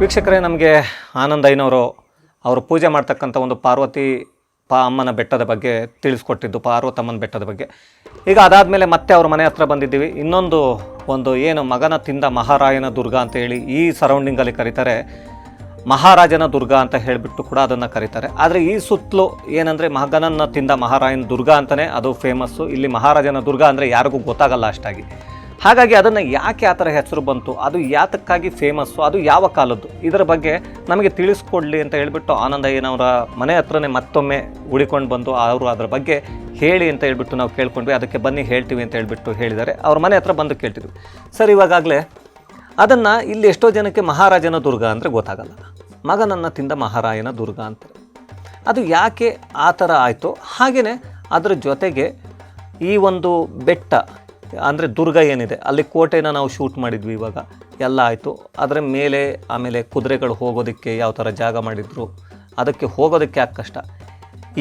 ವೀಕ್ಷಕರೇ, ನಮಗೆ ಆನಂದ್ ಅಯ್ಯನವರು ಅವರು ಪೂಜೆ ಮಾಡ್ತಕ್ಕಂಥ ಒಂದು ಪಾರ್ವತಿ ಪಾ ಅಮ್ಮನ ಬೆಟ್ಟದ ಬಗ್ಗೆ ತಿಳಿಸ್ಕೊಟ್ಟಿದ್ದು ಪಾರ್ವತಮ್ಮನ ಬೆಟ್ಟದ ಬಗ್ಗೆ. ಈಗ ಅದಾದಮೇಲೆ ಮತ್ತೆ ಅವ್ರ ಮನೆ ಹತ್ರ ಬಂದಿದ್ದೀವಿ. ಇನ್ನೊಂದು ಒಂದು ಏನು ಮಗನ ತಿಂದ ಮಹಾರಾಯನ ದುರ್ಗ ಅಂತ ಹೇಳಿ ಈ ಸರೌಂಡಿಂಗಲ್ಲಿ ಕರೀತಾರೆ. ಮಹಾರಾಜನ ದುರ್ಗ ಅಂತ ಹೇಳಿಬಿಟ್ಟು ಕೂಡ ಅದನ್ನು ಕರೀತಾರೆ. ಆದರೆ ಈ ಸುತ್ತಲೂ ಏನಂದರೆ ಮಗನನ್ನು ತಿಂದ ಮಹಾರಾಯನ ದುರ್ಗ ಅಂತಲೇ ಅದು ಫೇಮಸ್ಸು ಇಲ್ಲಿ ಮಹಾರಾಜನ ದುರ್ಗ ಅಂದರೆ ಯಾರಿಗೂ ಗೊತ್ತಾಗಲ್ಲ ಅಷ್ಟಾಗಿ. ಹಾಗಾಗಿ ಅದನ್ನು ಯಾಕೆ ಆ ಥರ ಹೆಸರು ಬಂತು? ಅದು ಯಾತಕ್ಕಾಗಿ ಫೇಮಸ್ಸು ಅದು ಯಾವ ಕಾಲದ್ದು? ಇದರ ಬಗ್ಗೆ ನಮಗೆ ತಿಳಿಸ್ಕೊಡ್ಲಿ ಅಂತ ಹೇಳಿಬಿಟ್ಟು ಆನಂದ ಏನವರ ಮನೆ ಹತ್ರನೇ ಮತ್ತೊಮ್ಮೆ ಉಳಿಕೊಂಡು ಬಂದು ಅವರು ಅದರ ಬಗ್ಗೆ ಹೇಳಿ ಅಂತ ಹೇಳಿಬಿಟ್ಟು ನಾವು ಕೇಳ್ಕೊಂಡ್ವಿ. ಅದಕ್ಕೆ ಬನ್ನಿ ಹೇಳ್ತೀವಿ ಅಂತ ಹೇಳಿಬಿಟ್ಟು ಹೇಳಿದ್ದಾರೆ. ಅವ್ರ ಮನೆ ಹತ್ರ ಬಂದು ಕೇಳ್ತಿದ್ವಿ. ಸರ್ ಇವಾಗಲೇ ಅದನ್ನು ಇಲ್ಲಿ ಎಷ್ಟೋ ಜನಕ್ಕೆ ಮಹಾರಾಜನ ದುರ್ಗ ಅಂದರೆ ಗೊತ್ತಾಗಲ್ಲ. ಮಗನನ್ನು ತಿಂದ ಮಹಾರಾಯನ ದುರ್ಗ ಅಂತಾರೆ. ಅದು ಯಾಕೆ ಆ ಥರ ಆಯಿತು ಹಾಗೆಯೇ ಅದರ ಜೊತೆಗೆ ಈ ಒಂದು ಬೆಟ್ಟ ಅಂದರೆ ದುರ್ಗ ಏನಿದೆ, ಅಲ್ಲಿ ಕೋಟೆನ ನಾವು ಶೂಟ್ ಮಾಡಿದ್ವಿ ಇವಾಗ. ಎಲ್ಲ ಆಯಿತು. ಅದರ ಮೇಲೆ, ಆಮೇಲೆ ಕುದುರೆಗಳು ಹೋಗೋದಕ್ಕೆ ಯಾವ ಥರ ಜಾಗ ಮಾಡಿದ್ರು, ಅದಕ್ಕೆ ಹೋಗೋದಕ್ಕೆ ಯಾಕೆ ಕಷ್ಟ?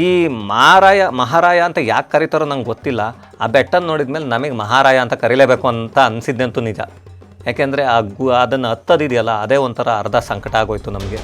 ಈ ಮಹಾರಾಯ ಮಹಾರಾಯ ಅಂತ ಯಾಕೆ ಕರೀತಾರೋ ನಂಗೆ ಗೊತ್ತಿಲ್ಲ. ಆ ಬೆಟ್ಟನ ನೋಡಿದ ಮೇಲೆ ನಮಗೆ ಮಹಾರಾಯ ಅಂತ ಕರೀಲೇಬೇಕು ಅಂತ ಅನಿಸಿದ್ದಂತೂ ನಿಜ. ಯಾಕೆಂದರೆ ಆ ಗು, ಅದನ್ನು ಹತ್ತದಿದೆಯಲ್ಲ, ಅದೇ ಒಂಥರ ಅರ್ಧ ಸಂಕಟ ಆಗೋಯ್ತು ನಮಗೆ.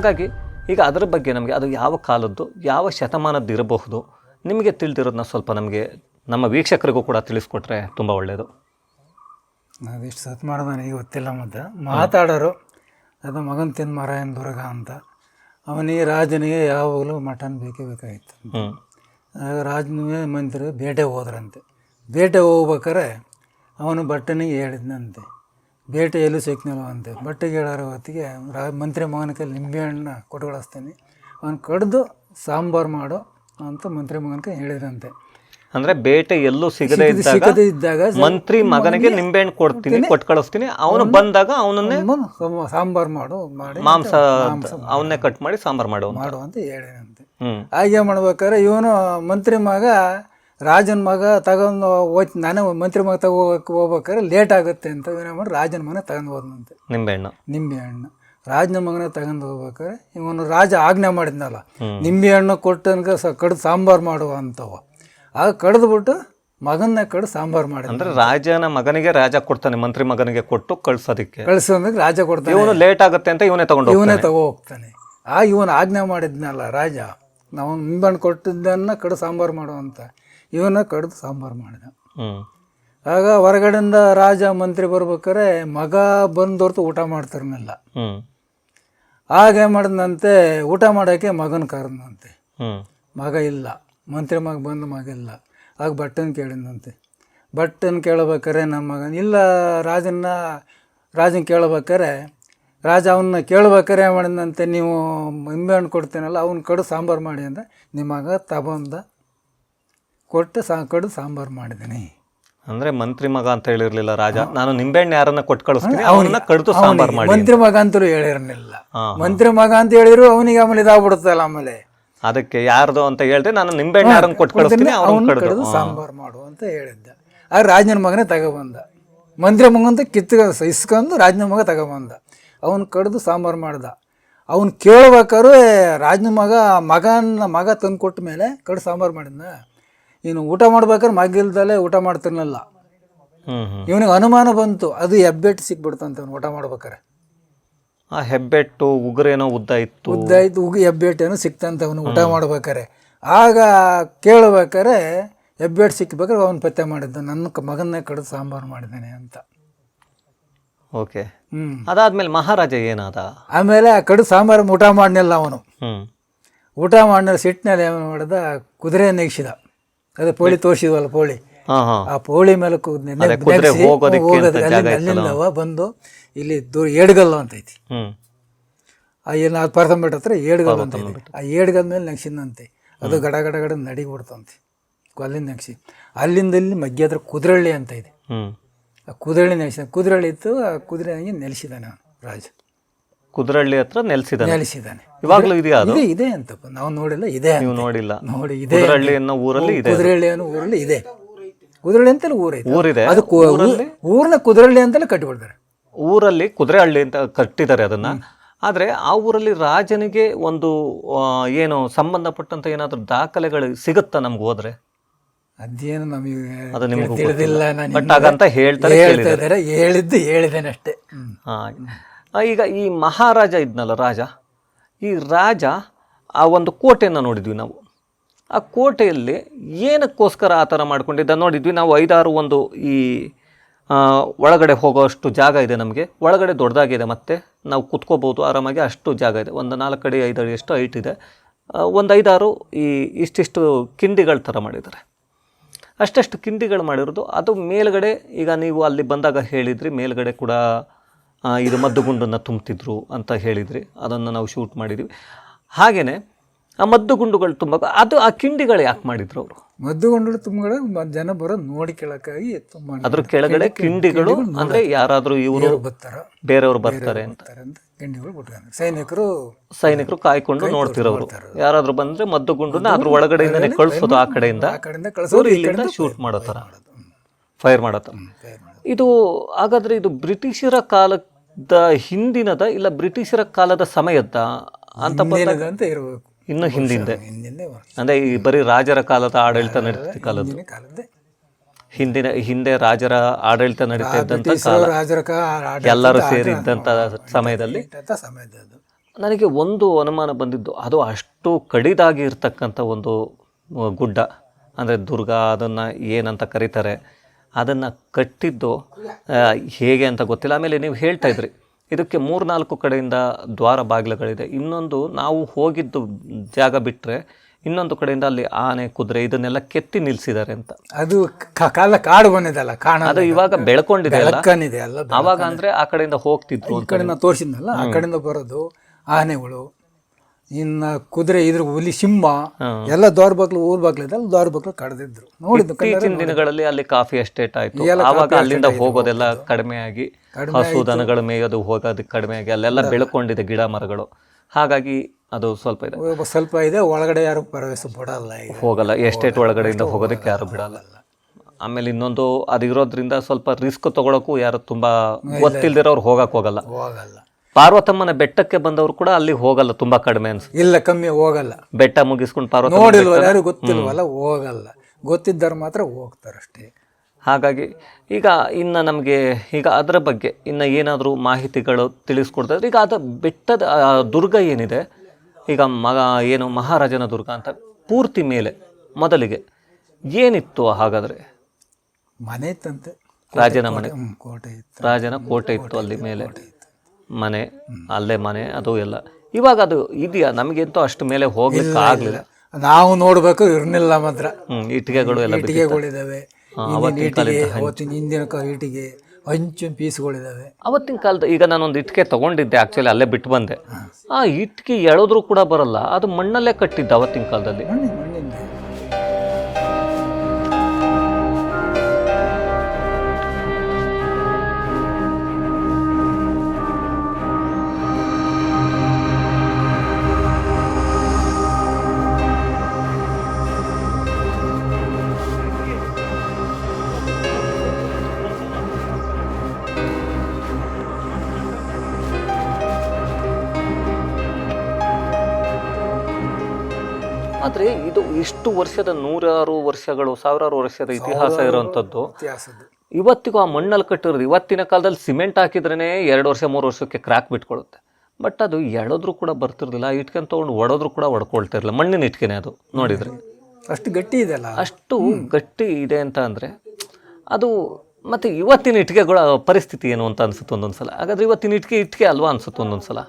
ಹಾಗಾಗಿ ಈಗ ಅದರ ಬಗ್ಗೆ ನಮಗೆ ಅದು ಯಾವ ಕಾಲದ್ದು ಯಾವ ಶತಮಾನದ್ದು ಇರಬಹುದು ನಿಮಗೆ ತಿಳಿದಿರೋದನ್ನ ಸ್ವಲ್ಪ ನಮಗೆ ನಮ್ಮ ವೀಕ್ಷಕರಿಗೂ ಕೂಡ ತಿಳಿಸ್ಕೊಟ್ರೆ ತುಂಬ ಒಳ್ಳೆಯದು ನಾವೆಷ್ಟು ಸತ್ ಮಾಡೋದು ನನಗೆ ಗೊತ್ತಿಲ್ಲ ಮತ್ತು. ಮಾತಾಡೋರು ಅದು ಮಗನ್ ತಿಂದ ಏನು ದುರ್ಗ ಅಂತ ಅವನಿಗೆ ರಾಜನಿಗೆ ಯಾವಾಗಲೂ ಮಟನ್ ಬೇಕೇ ಬೇಕಾಗಿತ್ತು ರಾಜನಿಗೆ ಮಂತ್ರಿ ಬೇಟೆ ಹೋದ್ರಂತೆ. ಬೇಟೆ ಹೋಗ್ಬೇಕಾರೆ ಅವನು ಭಟ್ಟನಿಗೆ ಹೇಳಿದ್ನಂತೆ ಬೇಟೆ ಎಲ್ಲೂ ಸಿಕ್ನಲ್ಲ ಅಂತೆ ಬಟ್ಟೆಗೆ ಹೇಳೋರ ಹೊತ್ತಿಗೆ ರಾ ಮಂತ್ರಿ ಮಗನ ಕೈಲಿ ನಿಂಬೆಹಣ್ಣು ಕೊಟ್ಟು ಕಳಿಸ್ತೀನಿ ಅವನು ಕಡಿದು ಸಾಂಬಾರು ಮಾಡು ಅಂತ ಮಂತ್ರಿ ಮಗನ ಕೈ ಹೇಳಿದ್ರಂತೆ. ಅಂದ್ರೆ ಬೇಟೆ ಎಲ್ಲೂ ಸಿಗದೆ ಇದ್ದಾಗ ಮಂತ್ರಿ ಮಗನಿಗೆ ನಿಂಬೆಹಣ್ಣು ಕೊಡ್ತೀನಿ ಕೊಟ್ಟು ಕಳಿಸ್ತೀನಿ ಅವನು ಬಂದಾಗ ಅವನನ್ನೇ ಸಾಂಬಾರು ಮಾಡು ಮಾಡಿ ಮಾಂಸ ಅವನ್ನೇ ಕಟ್ ಮಾಡಿ ಸಾಂಬಾರ್ ಮಾಡು ಮಾಡು ಅಂತ ಹೇಳಿದಂತೆ ಹಾಗೆ ಮಾಡ್ಬೇಕಾದ್ರೆ ಇವನು ಮಂತ್ರಿ ಮಗ ರಾಜನ ಮಗ ತಗೊಂಡು ಹೋಯ್ತು ನಾನು ಮಂತ್ರಿ ಮಗ ತಗೋ ಹೋಗ್ಬೇಕಾದ್ರೆ ಲೇಟ್ ಆಗುತ್ತೆ ಅಂತ ಇವನೇ ಮಾಡಿ ರಾಜನ ಮಗನ ತಗೊಂಡು ಹೋದ್ನಂತೆ. ನಿಂಬೆಹಣ್ಣು. ನಿಂಬೆ ಹಣ್ಣು ರಾಜನ ಮಗನ ತಗೊಂಡು ಹೋಗ್ಬೇಕಾದ್ರೆ ಇವನು ರಾಜ ಆಜ್ಞೆ ಮಾಡಿದ್ನಲ್ಲ. ನಿಂಬೆ ಹಣ್ಣು ಕೊಟ್ಟನ್ಕ ಸ ಕಡ್ದು ಸಾಂಬಾರು ಮಾಡುವ ಅಂತವ. ಆಗ ಕಡ್ದುಬಿಟ್ಟು ಮಗನ್ನ ಕಡ್ದು ಸಾಂಬಾರು ಮಾಡಿ ಅಂದ್ರೆ ರಾಜನ ಮಗನಿಗೆ ರಾಜ ಕೊಡ್ತಾನೆ ಮಂತ್ರಿ ಮಗನಿಗೆ ಕೊಟ್ಟು ಕಳ್ಸೋದಕ್ಕೆ. ಕಳ್ಸೋದಕ್ಕೆ ರಾಜ ಕೊಡ್ತಾನೆ. ಇವನು ಲೇಟ್ ಆಗುತ್ತೆ ಅಂತ ಇವನೇ ತಗೊಂಡು ಇವನೇ ತಗೋ ಹೋಗ್ತಾನೆ. ಆ ಇವನು ಆಜ್ಞೆ ಮಾಡಿದ್ನಲ್ಲ ರಾಜ ನಾವು ನಿಂಬೆಹಣ್ಣು ಕೊಟ್ಟಿದ್ದನ್ನ ಕಡು ಸಾಂಬಾರು ಮಾಡು ಅಂತ ಇವನ ಕಡ್ದು ಸಾಂಬಾರು ಮಾಡಿದ. ಆಗ ಹೊರಗಡೆಯಿಂದ ರಾಜ ಮಂತ್ರಿ ಬರ್ಬೇಕಾರೆ ಮಗ ಬಂದೋರ್ತು ಊಟ ಮಾಡ್ತಿರ್ನಿಲ್ಲ ಹ್ಮ್. ಆಗ ಮಾಡಿದಂತೆ ಊಟ ಮಾಡೋಕ್ಕೆ ಮಗನ ಕರೆದಂತೆ ಮಗ ಇಲ್ಲ. ಮಂತ್ರಿ ಮಗ ಬಂದ ಮಗ ಇಲ್ಲ. ಆಗ ಭಟ್ಟನ ಕೇಳಿದಂತೆ ಬಟ್ಟನ್ ಕೇಳಬೇಕಾರೆ ನಮ್ಮ ಮಗನ ಇಲ್ಲ ರಾಜನ್ನ ರಾಜನ ಕೇಳಬೇಕಾರೆ ರಾಜ ಅವನ್ನ ಕೇಳ್ಬೇಕಾರೆ ಮಾಡಿದಂತೆ ನೀವು ನಿಂಬೆಹಣ್ಣು ಕೊಡ್ತೀನಲ್ಲ ಅವ್ನ ಕಡು ಸಾಂಬಾರು ಮಾಡಿ ಅಂದರೆ ನಿಮ್ಮ ಮಗ ತಗೊಂಡ ಕೊಟ್ಟು ಸಾ ಕಡು ಸಾಂಬಾರು ಮಾಡಿದ್ದೀನಿ. ಅಂದ್ರೆ ಮಂತ್ರಿ ಮಗ ಅಂತ ಹೇಳಿರ್ಲಿಲ್ಲ ರಾಜ. ನಾನು ನಿಂಬೆಹಣ್ಣು ಯಾರನ್ನ ಕೊಟ್ಟು ಕಳಿಸ್ತೀನಿ ಅವನ್ನ ಕಡ್ದು ಸಾಂಬಾರ್ ಮಾಡಿ. ಮಂತ್ರಿ ಮಗ ಅಂತಲೂ ಹೇಳಿರಲಿಲ್ಲ. ಮಂತ್ರಿ ಮಗ ಅಂತ ಹೇಳಿದ್ರು ಅವನಿಗೆ ಆಮೇಲೆ ಇದಾಗ್ಬಿಡುತ್ತಲ್ಲ ಆಮೇಲೆ. ಅದಕ್ಕೆ ಯಾರ್ದು ಅಂತ ಹೇಳ್ದೆ ನಾನು ನಿಂಬೆಹಣ್ಣು ಯಾರನ್ನ ಕೊಟ್ಟು ಕಳಿಸ್ತೀನಿ ಅವ್ರನ್ನ ಅವನು ಕಡ್ದು. ಸಾಂಬಾರು ಮಾಡು ಅಂತ ಹೇಳಿದ್ದ. ಆಗ ರಾಜನ ಮಗನೇ ತಗೊಬಂದ. ಮಂತ್ರಿ ಮಗಂತ ಕಿತ್ತು ಇಸ್ಕೊಂಡು ರಾಜನ ಮಗ ತಗೊಬಂದ. ಅವನು ಕಡಿದು ಸಾಂಬಾರು ಮಾಡ್ದ. ಅವನು ಕೇಳ್ಬೇಕಾದ್ರೆ ರಾಜನ ಮಗ ಮಗನ ಮಗ ತಂದು ಕೊಟ್ಟ ಮೇಲೆ ಕಡು ಸಾಂಬಾರು ಮಾಡಿದ್ನ. ಇನ್ನು ಊಟ ಮಾಡ್ಬೇಕಾದ್ರೆ ಮಗಿಲ್ದಲ್ಲೇ ಊಟ ಮಾಡ್ತಿರ್ಲಿಲ್ಲ. ಇವನಿಗೆ ಅನುಮಾನ ಬಂತು ಅದು ಹೆಬ್ಬೆಟ್ಟು ಸಿಕ್ಬಿಡ್ತಂತ ಅವ್ನು ಊಟ ಮಾಡ್ಬೇಕಾರೆ ಆ ಹೆಬ್ಬೆಟ್ಟು ಉಗುರೇನೋ ಉದ್ದ ಇತ್ತು. ಉದ್ದಾಯ್ತು ಉಗಿ ಹೆಬ್ಬೆಟ್ಟೇನು ಸಿಕ್ತಂತ ಅವನು ಊಟ ಮಾಡ್ಬೇಕಾರೆ ಆಗ ಕೇಳ್ಬೇಕಾರೆ ಹೆಬ್ಬೆಟ್ಟು ಸಿಕ್ಬೇಕಾರೆ ಅವನು ಪತ್ತೆ ಮಾಡಿದ್ದ ನನ್ನ ಮಗನ್ನೇ ಕಡಿದು ಸಾಂಬಾರು ಮಾಡಿದ್ದಾನೆ ಅಂತ. ಓಕೆ. ಅದಾದ್ಮೇಲೆ ಮಹಾರಾಜ ಏನಾದ? ಆಮೇಲೆ ಆ ಕಡು ಸಾಂಬಾರು ಊಟ ಮಾಡಲಿಲ್ಲ ಅವನು. ಊಟ ಮಾಡಿದ ಸಿಟ್ಟಿನಲ್ಲಿ ಏನು ಮಾಡಿದ ಕುದುರೆ ನೆಗ್ಸಿದ ಅದೇ ಪೋಳಿ ತೋರಿಸಿದ್ವಲ್ಲ ಪೋಳಿ. ಆ ಪೋಳಿ ಮೇಲೆ. ಅಲ್ಲಿಂದವ ಬಂದು ಇಲ್ಲಿ ದೂರ ಏಡ್ಗಲ್ಲು ಅಂತ ಐತಿ. ಆ ಏನು ಅದು ಪರದಂಬೆಟ್ಟ ಹತ್ರ ಏಡ್ಗಲ್ಲು ಅಂತ ಐತಿ. ಆ ಏಡ್ಗಲ್ ಮೇಲೆ ನೆಗ್ಸಿದಂತೆ ಅದು ಗಡ ಗಡ ಗಡ ನಡಿ ಬಿಡ್ತಂತೆ ಅಲ್ಲಿಂದ ನೆಗ್ಸಿ. ಅಲ್ಲಿಂದ ಇಲ್ಲಿ ಮಗ್ಗಿ ಹತ್ರ ಕುದುರಳ್ಳಿ ಅಂತ ಇದೆ ಆ ಕುದುರಳ್ಳಿ ನೆಲೆಸಿದ ಕುದುರಳ್ಳಿ ಇತ್ತು ಆ ಕುದುರೆ ಅವನು ರಾಜ. ಕುದ್ರಳ್ಳಿ ಹತ್ರ ನೆಲೆಸಿದ್ದಾನೆ. ನೆಲೆಸಿದ್ದಾನೆ. ಇವಾಗಲೂ ಇದೆಯಾ ಅದು? ಇದೆ ಇದೆ ಅಂತಪ್ಪ ನಾವು ನೋಡಿಲ್ಲ ಇದೆ ನೀವು ಅಂತ. ನೋಡಿಲ್ಲ. ನೋಡಿ ಇದೆ ಕುದ್ರಳ್ಳಿ ಅನ್ನೋ ಊರಲ್ಲಿ ಇದೆ. ಕುದ್ರಳ್ಳಿ ಅನ್ನೋ ಊರಲ್ಲಿ ಇದೆ. ಕುದ್ರಳ್ಳಿ ಅಂತಲೇ ಊರೈತೆ ಊರಿದೆ. ಅದು ಕು- ಊರ್ನ ಕುದ್ರಳ್ಳಿ ಅಂತಲೇ ಕಟ್ಟಿಬಿಡ್ತಾರೆ ಊರಲ್ಲಿ ಕುದ್ರಳ್ಳಿ ಅಂತ ಕಟ್ಟಿದ್ದಾರೆ ಅದನ್ನ. ಆದ್ರೆ ಆ ಊರಲ್ಲಿ ರಾಜನಿಗೆ ಒಂದು ಆ, ಏನು ಸಂಬಂಧಪಟ್ಟಂತ ಏನಾದ್ರೂ ದಾಖಲೆಗಳು ಸಿಗುತ್ತಾ ನಮ್ಗೆ ಹೋದ್ರೆ? ಅದೇನು ನಮಗೆ ಅದು ನಿಮಗೂ ತಿಳಿದಿಲ್ಲ ನಾನು ಬಟ್ ಹಾಗಂತ ಹೇಳ್ತಾರೆ ಹೇಳ್ತಾ ಇದ್ದಾರೆ. ಹೇಳಿದ್ದು ಹೇಳಿದ್ದೇನೆ ಅಷ್ಟೇ. ಹ್ಮ್. ಹಾಗೆ. ಈಗ ಈ ಮಹಾರಾಜ ಇದ್ನಲ್ಲ ರಾಜ, ಈ ರಾಜ ಆ ಒಂದು ಕೋಟೆಯನ್ನು ನೋಡಿದ್ವಿ ನಾವು. ಆ ಕೋಟೆಯಲ್ಲಿ ಏನಕ್ಕೋಸ್ಕರ ಆ ಥರ ಮಾಡ್ಕೊಂಡಿದ್ದ ನೋಡಿದ್ವಿ. ನಾವು ಐದಾರು ಒಂದು ಈ ಒಳಗಡೆ ಹೋಗೋಷ್ಟು ಜಾಗ ಇದೆ ನಮಗೆ. ಒಳಗಡೆ ದೊಡ್ಡದಾಗಿದೆ ಮತ್ತೆ. ನಾವು ಕುತ್ಕೋಬೋದು ಆರಾಮಾಗಿ, ಅಷ್ಟು ಜಾಗ ಇದೆ. ಒಂದು ನಾಲ್ಕು ಅಡಿ, ಐದು ಅಡಿ ಎಷ್ಟು ಹೈಟ್ ಇದೆ. ಒಂದು ಐದಾರು ಈ ಇಷ್ಟಿಷ್ಟು ಕಿಂಡಿಗಳ ಥರ ಮಾಡಿದ್ದಾರೆ. ಅಷ್ಟಷ್ಟು ಕಿಂಡಿಗಳು ಮಾಡಿರೋದು. ಅದು ಮೇಲ್ಗಡೆ ಈಗ ನೀವು ಅಲ್ಲಿ ಬಂದಾಗ ಹೇಳಿದ್ರಿ, ಮೇಲ್ಗಡೆ ಕೂಡ ಇದು ಮದ್ದುಗುಂಡನ್ನು ತುಂಬ್ತಿದ್ರು ಅಂತ ಹೇಳಿದ್ರಿ ಅದನ್ನು ನಾವು ಶೂಟ್ ಮಾಡಿದ್ವಿ. ಹಾಗೆಯೇ ಆ ಮದ್ದುಗುಂಡುಗಳು ತುಂಬ ಅದು ಆ ಕಿಂಡಿಗಳು ಯಾಕೆ ಮಾಡಿದ್ರು ಅವರು? ಮದ್ದುಗುಂಡುಗಳು ತುಂಬ ಜನ ಬರೋದು ನೋಡಿ ಕೇಳಕ್ಕಾಗಿ ತುಂಬ ಅದ್ರ ಕೆಳಗಡೆ ಕಿಂಡಿಗಳು ಅಂದ್ರೆ ಯಾರಾದರೂ ಇವರು ಬರ್ತಾರೆ. ಬೇರೆಯವರು ಬರ್ತಾರೆ ಅಂತ. ಕಿಂಡಿಗಳು ಸೈನಿಕರು ಸೈನಿಕರು ಕಾಯ್ಕೊಂಡು ನೋಡ್ತಿರೋರು. ಯಾರಾದರೂ ಬಂದ್ರೆ ಮದ್ದುಗುಂಡನ್ನ ಅದ್ರ ಒಳಗಡೆಯಿಂದನೇ ಕಳಿಸೋದು ಆ ಕಡೆಯಿಂದ. ಆ ಕಡೆಯಿಂದ ಕಳಿಸೋರು ಇಲ್ಲಿಂದ ಶೂಟ್ ಮಾಡೋ ಥರ ಫೈರ್ ಮಾಡೋ ಥರ ಇದು ಹಾಗಾದ್ರೆ ಇದು ಬ್ರಿಟಿಷರ ಕಾಲದ ಹಿಂದಿನದ ಇಲ್ಲ ಬ್ರಿಟಿಷರ ಕಾಲದ ಸಮಯದ ಅಂತ ಅಂತ ಇರಬೇಕು. ಇನ್ನು ಹಿಂದಿಂದೆ. ಅಂದ್ರೆ ಈ ಬರೀ ರಾಜರ ಕಾಲದ ಆಡಳಿತ ನಡೀತಿದ್ದ ಕಾಲದ್ದು. ಹಿಂದಿನ ಹಿಂದೆ ರಾಜರ ಆಡಳಿತ ನಡೀತಾ ಇದ್ದಂತ ಬ್ರಿಟಿಷರು ರಾಜರ ಕಾ- ಆಡಳಿತ ಎಲ್ಲರೂ ಸೇರಿದ್ದಂಥ ಸಮಯದಲ್ಲಿ. ಇದ್ದಂಥ ನನಗೆ ಒಂದು ಅನುಮಾನ ಬಂದಿದ್ದು ಅದು ಅಷ್ಟು ಕಡಿದಾಗಿ ಇರ್ತಕ್ಕಂಥ ಒಂದು ಗುಡ್ಡ. ಅಂದರೆ ದುರ್ಗ ಅದನ್ನು ಏನಂತ ಕರೀತಾರೆ. ಅದನ್ನು ಕಟ್ಟಿದ್ದು ಹೇಗೆ ಅಂತ ಗೊತ್ತಿಲ್ಲ. ಆಮೇಲೆ ನೀವು ಹೇಳ್ತಾ ಇದ್ರಿ ಇದಕ್ಕೆ ಮೂರ್ನಾಲ್ಕು ಕಡೆಯಿಂದ ದ್ವಾರ ಬಾಗಿಲುಗಳಿದೆ. ಇನ್ನೊಂದು ನಾವು ಹೋಗಿದ್ದು ಜಾಗ ಬಿಟ್ಟರೆ ಇನ್ನೊಂದು ಕಡೆಯಿಂದ ಅಲ್ಲಿ ಆನೆ ಕುದುರೆ ಇದನ್ನೆಲ್ಲ ಕೆತ್ತಿ ನಿಲ್ಲಿಸಿದ್ದಾರೆ ಅಂತ. ಅದು ಕಾಲ ಕಾಡು ಬಂದಿದೆಲ್ಲ ಕಾಣ ಅದು ಇವಾಗ ಬೆಳ್ಕೊಂಡಿದೆ ಅವಾಗ ಅಂದ್ರೆ ಆ ಕಡೆಯಿಂದ ಹೋಗ್ತಿದ್ರು ಈ ಕಡೆಯಿಂದ ತೋರಿಸಿದ್ನಲ್ಲ ಆ ಕಡೆಯಿಂದ ಬರೋದು ಆನೆಗಳು. ಇನ್ನ ಕುದುರೆ ಇದ್ರ ಹುಲಿ ಸಿಂಹ ಎಲ್ಲ ದ್ವಾರ ಬಾಗ್ಲು ಊರ್ ಬಾಗ್ಲು ಇದೆ ದ್ವಾರ ಬಾಗ್ಲು ಕಡ್ದಿದ್ರು. ನೋಡಿದ್ರು ಇತ್ತೀಚಿನ ದಿನಗಳಲ್ಲಿ ಅಲ್ಲಿ ಕಾಫಿ ಎಸ್ಟೇಟ್ ಆಯ್ತು ಆವಾಗ ಅಲ್ಲಿಂದ ಹೋಗೋದೆಲ್ಲ ಕಡಿಮೆ ಆಗಿ ಹಸು ದನಗಳು ಮೇಯೋದು ಹೋಗೋದು ಕಡಿಮೆ ಆಗಿ ಅಲ್ಲೆಲ್ಲ ಬೆಳ್ಕೊಂಡಿದೆ ಗಿಡ ಮರಗಳು. ಹಾಗಾಗಿ ಅದು ಸ್ವಲ್ಪ ಇದೆ. ಸ್ವಲ್ಪ ಇದೆ ಒಳಗಡೆ ಯಾರು ಪ್ರವೇಶ ಬಿಡಲ್ಲ ಹೋಗಲ್ಲ. ಎಸ್ಟೇಟ್ ಒಳಗಡೆಯಿಂದ ಹೋಗೋದಕ್ಕೆ ಯಾರು ಬಿಡಲ್ಲ. ಆಮೇಲೆ ಇನ್ನೊಂದು ಅದಿರೋದ್ರಿಂದ ಸ್ವಲ್ಪ ರಿಸ್ಕ್ ತಗೊಳಕ್ಕೂ ಯಾರು ತುಂಬಾ ಗೊತ್ತಿಲ್ದಿರೋರು ಹೋಗಕ್ ಹೋಗಲ್ಲ. ಹೋಗಲ್ಲ. ಪಾರ್ವತಮ್ಮನ ಬೆಟ್ಟಕ್ಕೆ ಬಂದವರು ಕೂಡ ಅಲ್ಲಿ ಹೋಗಲ್ಲ ತುಂಬಾ ಕಡಿಮೆ ಅನ್ಸುತ್ತೆ. ಇಲ್ಲ ಕಮ್ಮಿ ಹೋಗಲ್ಲ. ಬೆಟ್ಟ ಮುಗಿಸ್ಕೊಂಡು ಪಾರ್ವತ ಯಾರು ಗೊತ್ತಿಲ್ವಲ್ಲ ಹೋಗಲ್ಲ. ಗೊತ್ತಿದ್ದವ್ರು ಮಾತ್ರ ಹೋಗ್ತಾರಷ್ಟೇ. ಹಾಗಾಗಿ ಈಗ ಇನ್ನು ನಮಗೆ ಈಗ ಅದರ ಬಗ್ಗೆ ಇನ್ನು ಏನಾದರೂ ಮಾಹಿತಿಗಳು ತಿಳಿಸ್ಕೊಡ್ತಾರೆ ಈಗ ಅದು ಬೆಟ್ಟದ ಆ, ದುರ್ಗ ಏನಿದೆ ಈಗ ಮಗ ಏನು ಮಹಾರಾಜನ ದುರ್ಗ ಅಂತ ಪೂರ್ತಿ ಮೇಲೆ ಮೊದಲಿಗೆ ಏನಿತ್ತು ಹಾಗಾದರೆ? ಮನೆ ಇತ್ತಂತೆ ರಾಜನ ಮನೆ. ಹ್ಮ್, ಕೋಟೆ ಇತ್ತು. ರಾಜನ ಕೋಟೆ ಇತ್ತು ಅಲ್ಲಿ ಮೇಲೆ. ಮನೆ ಅಲ್ಲೇ ಮನೆ ಅದು ಎಲ್ಲ. ಇವಾಗ ಅದು ಇದೆಯಾ? ನಮಗಂತೂ ಅಷ್ಟು ಮೇಲೆ ಹೋಗ್ಲಿಕ್ಕೆ ಆಗಲಿಲ್ಲ. ನಾವು ನೋಡಬೇಕು ಇರಲಿಲ್ಲ ಮಾತ್ರ. ಇಟ್ಟಿಗೆಗಳು ಎಲ್ಲ ಇಟ್ಟಿಗೆಗಳಿದ್ದಾವೆ ಹಿಂದಿನ ಇಟ್ಟಿಗೆ ಅವತ್ತಿನ ಹಿಂದಿನ ಕ- ಇಟ್ಟಿಗೆ ಹಂಚಿನ ಪೀಸ್ಗಳಿದಾವೆ. ಅವತ್ತಿನ ಕಾಲದ ಈಗ ನಾನೊಂದು ಇಟ್ಟಿಗೆ ತಗೊಂಡಿದ್ದೆ ಆಕ್ಚುಲಿ ಅಲ್ಲೇ ಬಿಟ್ಟು ಬಂದೆ. ಆ ಇಟ್ಟಿಗೆ ಎಳೆದ್ರೂ ಕೂಡ ಬರಲ್ಲ. ಅದು ಮಣ್ಣಲ್ಲೇ ಕಟ್ಟಿದ್ದ ಅವತ್ತಿನ ಕಾಲದಲ್ಲಿ. ಆದ್ರೆ ಇದು ಇಷ್ಟು ವರ್ಷದ ನೂರಾರು ವರ್ಷಗಳು ಸಾವಿರಾರು ವರ್ಷದ ಇತಿಹಾಸ ಇರುವಂತದ್ದು. ಇತಿಹಾಸದ್ದು. ಇವತ್ತಿಗೂ ಆ ಮಣ್ಣಲ್ಲಿ ಕಟ್ಟಿರೋದು ಇವತ್ತಿನ ಕಾಲದಲ್ಲಿ ಸಿಮೆಂಟ್ ಹಾಕಿದ್ರೇ ಎರಡು ವರ್ಷ ಮೂರು ವರ್ಷಕ್ಕೆ ಕ್ರ್ಯಾಕ್ ಬಿಟ್ಕೊಳ್ಳುತ್ತೆ ಬಟ್ ಅದು ಎಳೆದ್ರು ಕೂಡ ಬರ್ತಿರ್ಲಿಲ್ಲ ಇಟ್ಕೊಂಡು ತಗೊಂಡು ತೊಗೊಂಡು ಒಡೆದ್ರು ಕೂಡ ಒಡ್ಕೊಳ್ತಾ ಇರಲಿಲ್ಲ ಮಣ್ಣಿನ ಇಟ್ಕೆನೆ ಅದು ನೋಡಿದ್ರೆ. ಅಷ್ಟು ಗಟ್ಟಿ ಇದೆ ಅಲ್ಲ? ಅಷ್ಟು ಗಟ್ಟಿ ಇದೆ ಅಂತ ಅಂದರೆ ಅದು ಮತ್ತು ಇವತ್ತಿನ ಇಟ್ಕೆಗಳ ಪರಿಸ್ಥಿತಿ ಏನು ಅಂತ ಅನ್ಸುತ್ತೆ ಒಂದೊಂದು ಸಲ ಹಾಗಾದ್ರೆ ಇವತ್ತಿನ ಇಟ್ಕೆ ಇಟ್ಕೆ ಅಲ್ವಾ ಅನ್ಸುತ್ತೆ ಒಂದೊಂದು ಸಲ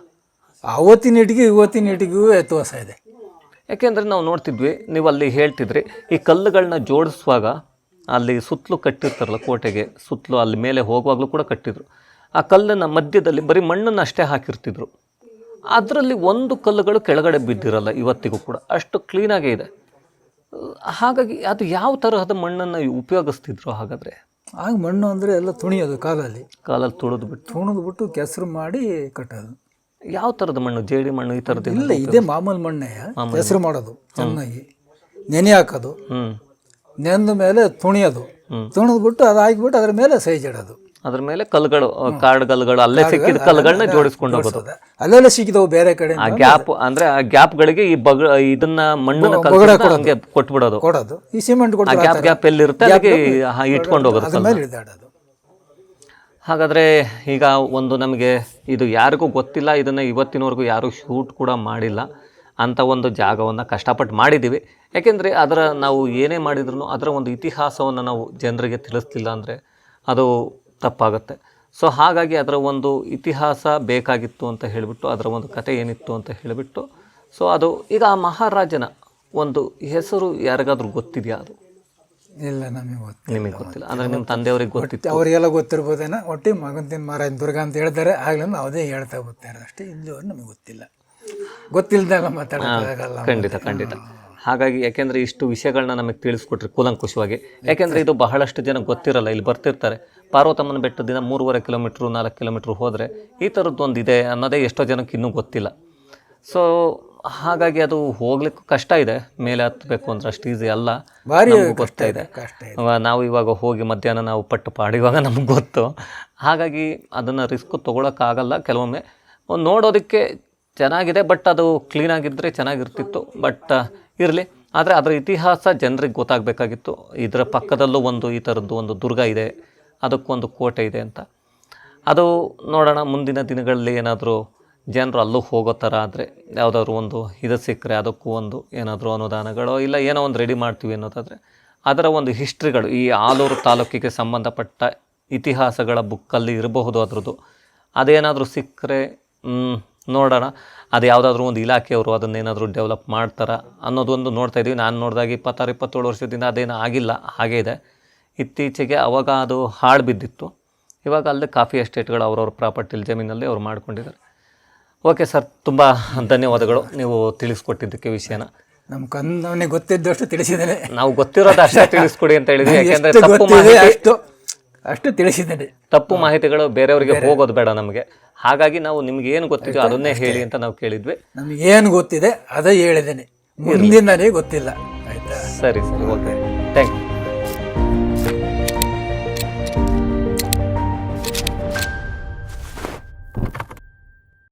ಅವತ್ತಿನ ಇಟ್ಕೆ ಇವತ್ತಿನ ಇಟ್ಕೆಗೂ ವ್ಯತ್ಯಾಸ ಇದೆ. ಯಾಕೆಂದರೆ ನಾವು ನೋಡ್ತಿದ್ವಿ ನೀವು ಅಲ್ಲಿ ಹೇಳ್ತಿದ್ರಿ ಈ ಕಲ್ಲುಗಳನ್ನ ಜೋಡಿಸುವಾಗ ಅಲ್ಲಿ ಸುತ್ತಲೂ ಕಟ್ಟಿರ್ತಾರಲ್ಲ ಕೋಟೆಗೆ ಸುತ್ತಲೂ ಅಲ್ಲಿ ಮೇಲೆ ಹೋಗುವಾಗಲೂ ಕೂಡ ಕಟ್ಟಿದ್ರು. ಆ ಕಲ್ಲನ್ನು ಮಧ್ಯದಲ್ಲಿ ಬರೀ ಮಣ್ಣನ್ನು ಅಷ್ಟೇ ಹಾಕಿರ್ತಿದ್ರು. ಅದರಲ್ಲಿ ಒಂದು ಕಲ್ಲುಗಳು ಕೆಳಗಡೆ ಬಿದ್ದಿರಲ್ಲ ಇವತ್ತಿಗೂ ಕೂಡ ಅಷ್ಟು ಕ್ಲೀನಾಗೇ ಇದೆ. ಹಾಗಾಗಿ ಅದು ಯಾವ ತರಹದ ಮಣ್ಣನ್ನು ಉಪಯೋಗಿಸ್ತಿದ್ರು ಹಾಗಾದರೆ? ಆಗ ಮಣ್ಣು ಅಂದರೆ ಎಲ್ಲ ತುಣಿಯೋದು ಕಾಲಲ್ಲಿ. ಕಾಲಲ್ಲಿ ತುಳಿದು ಬಿಟ್ಟು. ತುಣಿದು ಬಿಟ್ಟು ಕೆಸರು ಮಾಡಿ ಕಟ್ಟೋದು. ಯಾವ ಥರದ ಮಣ್ಣು? ಜೇಡಿ ಮಣ್ಣು ಈ ಥರದ್ದು ಇಲ್ಲ ಇದೇ ಮಾಮೂಲಿ ಮಣ್ಣೆ. ಹೆಸರು ಮಾಡೋದು. ಚೆನ್ನಾಗಿ ನೆನೆ ಹಾಕೋದು. ನೆಂದ ಮೇಲೆ ತುಣಿಯೋದು. ತುಣಿದ್ಬಿಟ್ಟು ಅದು ಹಾಕಿಬಿಟ್ಟು ಅದ್ರ ಮೇಲೆ ಸೈಜ್ ಇಡೋದು. ಅದ್ರ ಮೇಲೆ ಕಲ್ಲುಗಳು ಕಾಡು ಕಲ್ಗಳು ಅಲ್ಲೇ ಸಿಕ್ಕಿದ ಕಲ್ಗಳನ್ನ ಜೋಡಿಸ್ಕೊಂಡು ಹೋಗೋದು. ಅಲ್ಲೆಲ್ಲ ಸಿಕ್ಕಿದವು ಬೇರೆ ಕಡೆ ಆ ಗ್ಯಾಪ್ ಅಂದ್ರೆ ಆ ಗ್ಯಾಪ್ಗಳಿಗೆ ಈ ಬಗ ಇದನ್ನ ಮಣ್ಣನ್ನ ಕೊಟ್ಬಿಡೋದು. ಕೊಡೋದು. ಈ ಸಿಮೆಂಟ್ ಗ್ಯಾಪ್ ಗ್ಯಾಪ್ ಎಲ್ಲಿರುತ್ತೆ? ಇರುತ್ತೆ ಇಟ್ಕೊಂಡು ಹೋಗೋದು ಅದ್ರ ಮೇಲೆ ಇಳಿದಾಡೋದು ಹಾಗಾದ್ರೆ ಈಗ ಒಂದು ನಮಗೆ ಇದು ಯಾರಿಗೂ ಗೊತ್ತಿಲ್ಲ, ಇದನ್ನು ಇವತ್ತಿನವರೆಗೂ ಯಾರೂ ಶೂಟ್ ಕೂಡ ಮಾಡಿಲ್ಲ ಅಂತ ಒಂದು ಜಾಗವನ್ನು ಕಷ್ಟಪಟ್ಟು ಮಾಡಿದ್ದೀವಿ ಯಾಕೆಂದರೆ ಅದರ ನಾವು ಏನೇ ಮಾಡಿದ್ರು ಅದರ ಒಂದು ಇತಿಹಾಸವನ್ನು ನಾವು ಜನರಿಗೆ ತಿಳಿಸ್ತಿಲ್ಲ ಅಂದರೆ ಅದು ತಪ್ಪಾಗುತ್ತೆ. ಸೊ ಹಾಗಾಗಿ ಅದರ ಒಂದು ಇತಿಹಾಸ ಬೇಕಾಗಿತ್ತು ಅಂತ ಹೇಳಿಬಿಟ್ಟು, ಅದರ ಒಂದು ಕತೆ ಏನಿತ್ತು ಅಂತ ಹೇಳಿಬಿಟ್ಟು ಸೊ ಅದು ಈಗ ಆ ಮಹಾರಾಜನ ಒಂದು ಹೆಸರು ಯಾರಿಗಾದ್ರೂ ಗೊತ್ತಿದೆಯಾ ಅದು? ಇಲ್ಲ ನಮಗೆ ಗೊತ್ತಿಲ್ಲ. ನಿಮಗೆ ಗೊತ್ತಿಲ್ಲ. ಅಂದರೆ ನಿಮ್ಮ ತಂದೆಯವ್ರಿಗೆ ಗೊತ್ತಿತ್ತು. ಅವರಿಗೆಲ್ಲ ಗೊತ್ತಿರ್ಬೋದೇನ ಒಟ್ಟಿ ಮಗಂತಿನ ಮಹಾರಾಜ ದುರ್ಗಾ ಅಂತ ಹೇಳ್ತಾರೆ ಆಗ್ಲೂ ಅವದೇ ಅದೇ ಹೇಳ್ತಾ ಗೊತ್ತಾರೆ ಅಷ್ಟೇ ಇಲ್ಲಿವರೆಗೆ ನಮಗೆ ಗೊತ್ತಿಲ್ಲ. ಗೊತ್ತಿಲ್ಲದಾಗ ಮಾತಾಡೋಕ್ಕಾಗಲ್ಲ ಖಂಡಿತ ಖಂಡಿತ. ಹಾಗಾಗಿ ಯಾಕೆಂದರೆ ಇಷ್ಟು ವಿಷಯಗಳನ್ನ ನಮಗೆ ತಿಳಿಸ್ಕೊಟ್ರಿ ಕೂಲಂಕುಷವಾಗಿ. ಯಾಕೆಂದರೆ ಇದು ಬಹಳಷ್ಟು ಜನ ಗೊತ್ತಿರಲ್ಲ ಇಲ್ಲಿ ಬರ್ತಿರ್ತಾರೆ. ಪಾರ್ವತಮ್ಮನ ಬೆಟ್ಟದಿಂದ ಮೂರುವರೆ ಕಿಲೋಮೀಟ್ರು ನಾಲ್ಕು ಕಿಲೋಮೀಟ್ರ್ ಹೋದರೆ ಈ ಥರದ್ದು ಒಂದು ಇದೆ ಅನ್ನೋದೇ ಎಷ್ಟೋ ಜನಕ್ಕೆ ಇನ್ನೂ ಗೊತ್ತಿಲ್ಲ. ಸೊ ಹಾಗಾಗಿ ಅದು ಹೋಗ್ಲಿಕ್ಕೂ ಕಷ್ಟ ಇದೆ. ಮೇಲೆ ಹತ್ತಬೇಕು ಅಂದ್ರೆ ಅಷ್ಟು ಈಸಿ ಅಲ್ಲ. ಭಾರಿ ಕಷ್ಟ ಇದೆ ನಾವು ಇವಾಗ ಹೋಗಿ ಮಧ್ಯಾಹ್ನ ನಾವು ಪಟ್ಟು ಪಾಡಿವಾಗ ನಮ್ಗೆ ಗೊತ್ತು. ಹಾಗಾಗಿ ಅದನ್ನು ರಿಸ್ಕ್ ತೊಗೊಳಕ್ಕಾಗಲ್ಲ. ಕೆಲವೊಮ್ಮೆ ನೋಡೋದಕ್ಕೆ ಚೆನ್ನಾಗಿದೆ ಬಟ್ ಅದು ಕ್ಲೀನಾಗಿದ್ದರೆ ಚೆನ್ನಾಗಿರ್ತಿತ್ತು. ಬಟ್ ಇರಲಿ. ಆದರೆ ಅದರ ಇತಿಹಾಸ ಜನರಿಗೆ ಗೊತ್ತಾಗಬೇಕಾಗಿತ್ತು. ಇದರ ಪಕ್ಕದಲ್ಲೂ ಒಂದು ಈ ಥರದ್ದು ಒಂದು ದುರ್ಗ ಇದೆ. ಅದಕ್ಕೊಂದು ಕೋಟೆ ಇದೆ ಅಂತ. ಅದು ನೋಡೋಣ ಮುಂದಿನ ದಿನಗಳಲ್ಲಿ ಏನಾದರೂ ಜನರು ಅಲ್ಲೂ ಹೋಗೋ ಥರ ಆದರೆ ಯಾವುದಾದ್ರು ಒಂದು ಇದು ಸಿಕ್ಕರೆ ಅದಕ್ಕೂ ಒಂದು ಏನಾದರೂ ಅನುದಾನಗಳು ಇಲ್ಲ ಏನೋ ಒಂದು ರೆಡಿ ಮಾಡ್ತೀವಿ ಅನ್ನೋದಾದರೆ ಅದರ ಒಂದು ಹಿಸ್ಟ್ರಿಗಳು ಈ ಆಲೂರು ತಾಲೂಕಿಗೆ ಸಂಬಂಧಪಟ್ಟ ಇತಿಹಾಸಗಳ ಬುಕ್ಕಲ್ಲಿ ಇರಬಹುದು ಅದರದ್ದು. ಅದೇನಾದರೂ ಸಿಕ್ಕರೆ ನೋಡೋಣ. ಅದು ಯಾವುದಾದ್ರೂ ಒಂದು ಇಲಾಖೆಯವರು ಅದನ್ನೇನಾದರೂ ಡೆವಲಪ್ ಮಾಡ್ತಾರಾ ಅನ್ನೋದೊಂದು ನೋಡ್ತಾ ಇದ್ದೀವಿ. ನಾನು ನೋಡಿದಾಗ ಇಪ್ಪತ್ತಾರು, ಇಪ್ಪತ್ತೇಳು ವರ್ಷದಿಂದ ಅದೇನು ಆಗಿಲ್ಲ, ಹಾಗೇ ಇದೆ. ಇತ್ತೀಚೆಗೆ ಅವಾಗ ಅದು ಹಾಳು ಬಿದ್ದಿತ್ತು. ಇವಾಗ ಅಲ್ಲದೆ ಕಾಫಿ ಎಸ್ಟೇಟ್ಗಳು ಅವ್ರವ್ರ ಪ್ರಾಪರ್ಟಿಲಿ ಜಮೀನಲ್ಲಿ ಅವ್ರು ಮಾಡ್ಕೊಂಡಿದ್ದಾರೆ. ಓಕೆ ಸರ್ ತುಂಬ ಧನ್ಯವಾದಗಳು ನೀವು ತಿಳಿಸ್ಕೊಟ್ಟಿದ್ದಕ್ಕೆ ವಿಷಯನ. ನಮ್ಮ ಕನ್ನವನಿಗೆ ಗೊತ್ತಿದ್ದಷ್ಟು ತಿಳಿಸಿದ್ದೇನೆ. ನಾವು ಗೊತ್ತಿರೋದು ಅಷ್ಟೇ ತಿಳಿಸ್ಕೊಡಿ ಅಂತ ಹೇಳಿದ್ವಿ ಯಾಕೆಂದ್ರೆ ತಪ್ಪು ಮಾಹಿತಿ ಅಷ್ಟು ಅಷ್ಟು ತಿಳಿಸಿದ್ದೇನೆ. ತಪ್ಪು ಮಾಹಿತಿಗಳು ಬೇರೆಯವರಿಗೆ ಹೋಗೋದು ಬೇಡ ನಮಗೆ. ಹಾಗಾಗಿ ನಾವು ನಿಮ್ಗೆ ಏನು ಗೊತ್ತಿದೆಯೋ ಅದನ್ನೇ ಹೇಳಿ ಅಂತ ನಾವು ಕೇಳಿದ್ವಿ. ನಮ್ಗೆ ಏನು ಗೊತ್ತಿದೆ ಅದೇ ಹೇಳಿದ್ದೇನೆ. ಮುಂದಿನ ಗೊತ್ತಿಲ್ಲ. ಆಯ್ತಾ? ಸರಿ ಸರಿ ಓಕೆ. Thank you